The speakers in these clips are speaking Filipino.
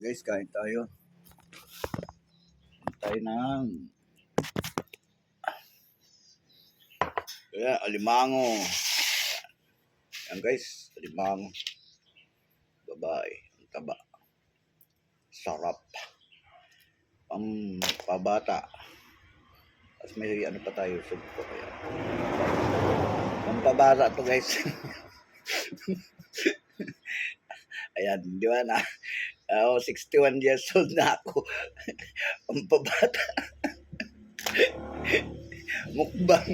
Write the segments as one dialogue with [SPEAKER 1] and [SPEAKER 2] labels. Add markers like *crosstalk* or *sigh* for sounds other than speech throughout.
[SPEAKER 1] Guys, kain tayo. Kain tayo ng Kaya, alimango. Yan guys, alimango. Babae, ang taba. Sarap. Pang pabata. Tapos may ano pa tayo, sub ko kaya. Pang pabata to guys. *laughs* Ayan, di ba na? Ako, 61 years old na ako. *laughs* Ang pabata. *laughs* Mukbang.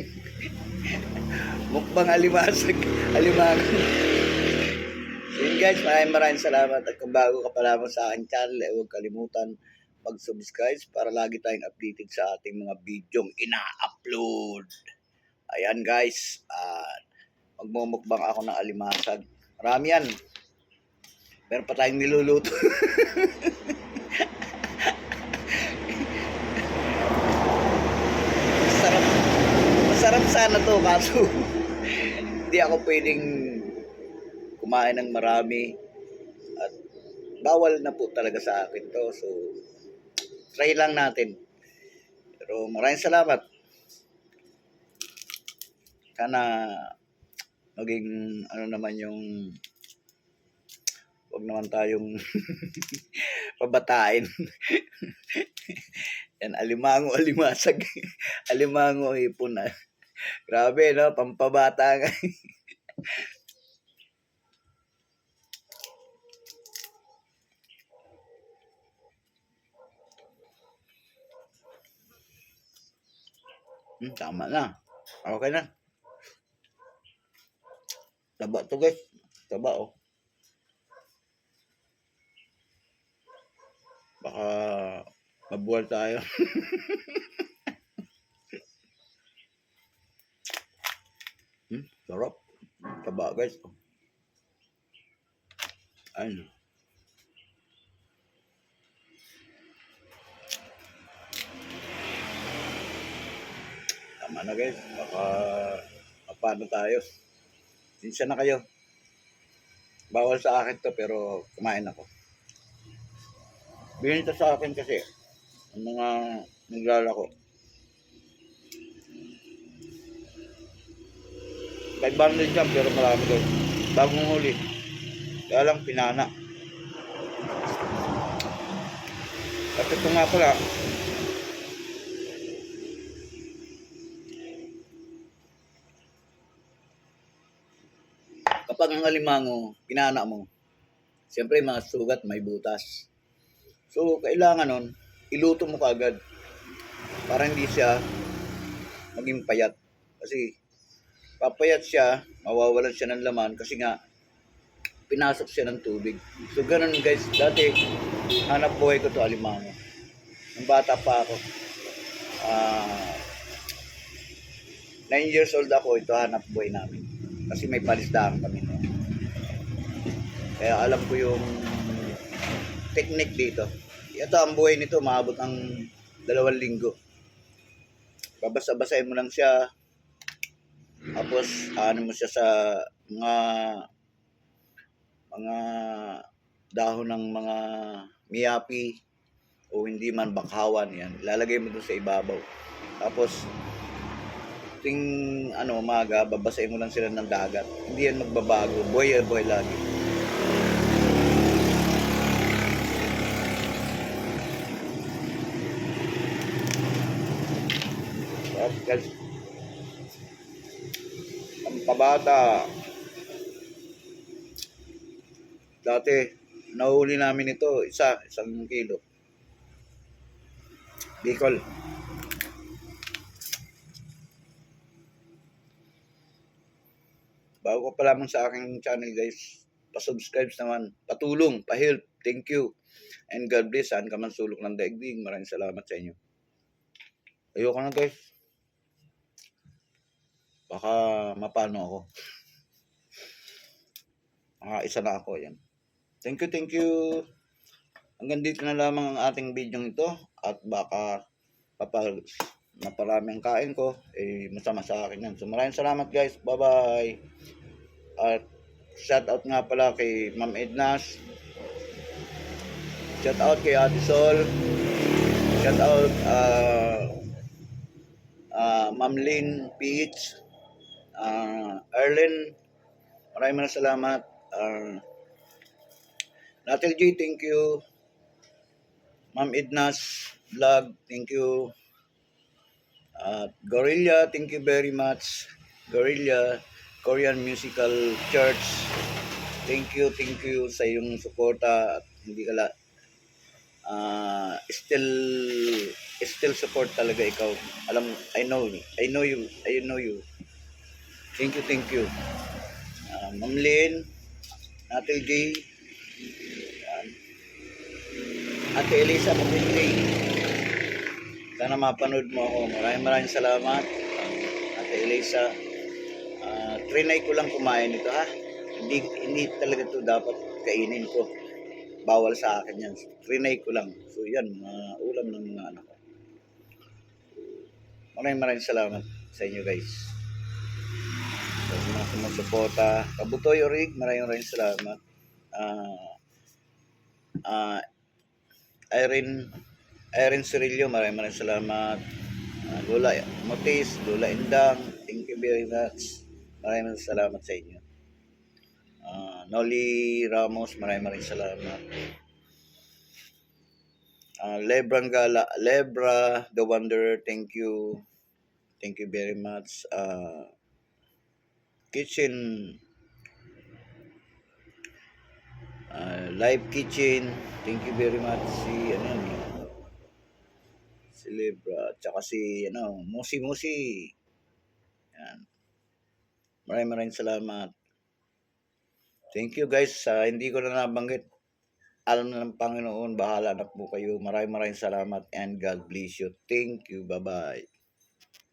[SPEAKER 1] Mukbang alimasag. Alimango. So yun guys, maraming maraming salamat. At kung bago ka pa lamang sa aking channel, eh, huwag kalimutan mag-subscribe para lagi tayong updated sa ating mga videong ina-upload. Ayan guys, at magmumukbang ako ng alimasag. Marami yan. Meron pa tayong niluluto. Masarap. Masarap sana to kaso hindi ako pwedeng kumain ng marami at bawal na po talaga sa akin to. So, try lang natin. Pero maraming salamat. Sana maging ano naman yung wag naman tayong *laughs* pabatain. *laughs* Yan, alimango, alimasag. *laughs* alimango, ipon na. Grabe, no? Pampabata nga. hmm, tama na. Okay na. Taba to guys. Taba oh. Baka mabuwal tayo. *laughs* hmm, sarap. Taba guys. Ayun. Tama na guys. Baka mapano tayo. Sinsya na kayo. Bawal sa akin to pero kumain ako. Binenta sa akin kasi ang mga naglalako. 500 yan pero marami guys. Bagong huli. Kaya lang pinana. At ito nga pala, kapag ang alimango, pinana mo, siyempre mga sugat, may butas. So, kailangan nun, iluto mo kaagad para hindi siya maging payat. Kasi, papayat siya, mawawalan siya ng laman kasi nga, pinasok siya ng tubig. So, ganun guys. Dati, hanap buhay ko to alimango. Nung bata pa ako, ah, 9 years old ako, ito hanap buhay namin. Kasi may palisdahan kami noon. Kaya alam ko yung technique dito. Ito ang buhay nito, maabot ng dalawang linggo. Babasa-basahin mo lang siya. Tapos, ano mo siya sa mga mga dahon ng mga miyapi o hindi man bakhawan yan. Lalagay mo doon sa ibabaw. Tapos, ting ano, umaga, babasahin mo lang sila ng dagat. Hindi yan magbabago. Buhay buhay lagi. Guys. Ang pabata. Dati, nahuli namin ito, isa, isang kilo. Bicol. Bago pa lamang sa aking channel guys, pa-subscribe naman, patulong, pa-help, thank you. And God bless, saan ka man sulok ng daigdig. Maraming salamat sa inyo. Ayoko na guys. Baka mapano ako. Mga isa na ako, yan. Thank you, thank you. Hanggang dito na lamang ang ating video ito. At baka papal naparami ang kain ko, eh masama sa akin yan. So maraming salamat guys. Bye-bye. At shout out nga pala kay Ma'am Ednas. Shout out kay Ate. Shout out uh, uh, Ma'am Lynn PH. Uh, Erlen, maraming maraming salamat. Uh, Natil J, thank you. Ma'am Idnas Vlog, thank you. At Gorilla, thank you very much. Gorilla, Korean Musical Church. Thank you, thank you sa iyong suporta at hindi ka la ah, still still support talaga ikaw. Alam, I know, I know you, I know you. Thank you, thank you. Uh, Ma'am Lynn, Natil J, yan. Ate Elisa Mabinley. Sana mapanood mo ako. Maraming maraming salamat. Ate Elisa. Ah, trinay ko lang kumain ito ha. Hindi, hindi talaga to dapat kainin ko. Bawal sa akin yan. Trinay ko lang. So yan, mga ulam ng mga anak ko. Maraming maraming salamat sa inyo guys. Sa mga sumusuporta. Kabutoy Orig, maraming maraming salamat. Ah, ah, Irene Irene Cirillo, maraming maraming salamat. Ah, Lola Motis, Lola Indang, thank you very much. Maraming salamat sa inyo. Ah, Noli Ramos, maraming maraming salamat. Ah, Lebra Gala, Lebra The Wanderer, thank you. Thank you very much. Ah, Kitchen Ah, Live Kitchen, thank you very much. Si ano yan si Libra, tsaka si ano, Musi Musi. Yan. Maraming maraming salamat. Thank you guys. sa hindi ko na nabanggit. Alam na ng Panginoon, bahala na po kayo. Maraming maraming salamat and God bless you. Thank you. Bye-bye.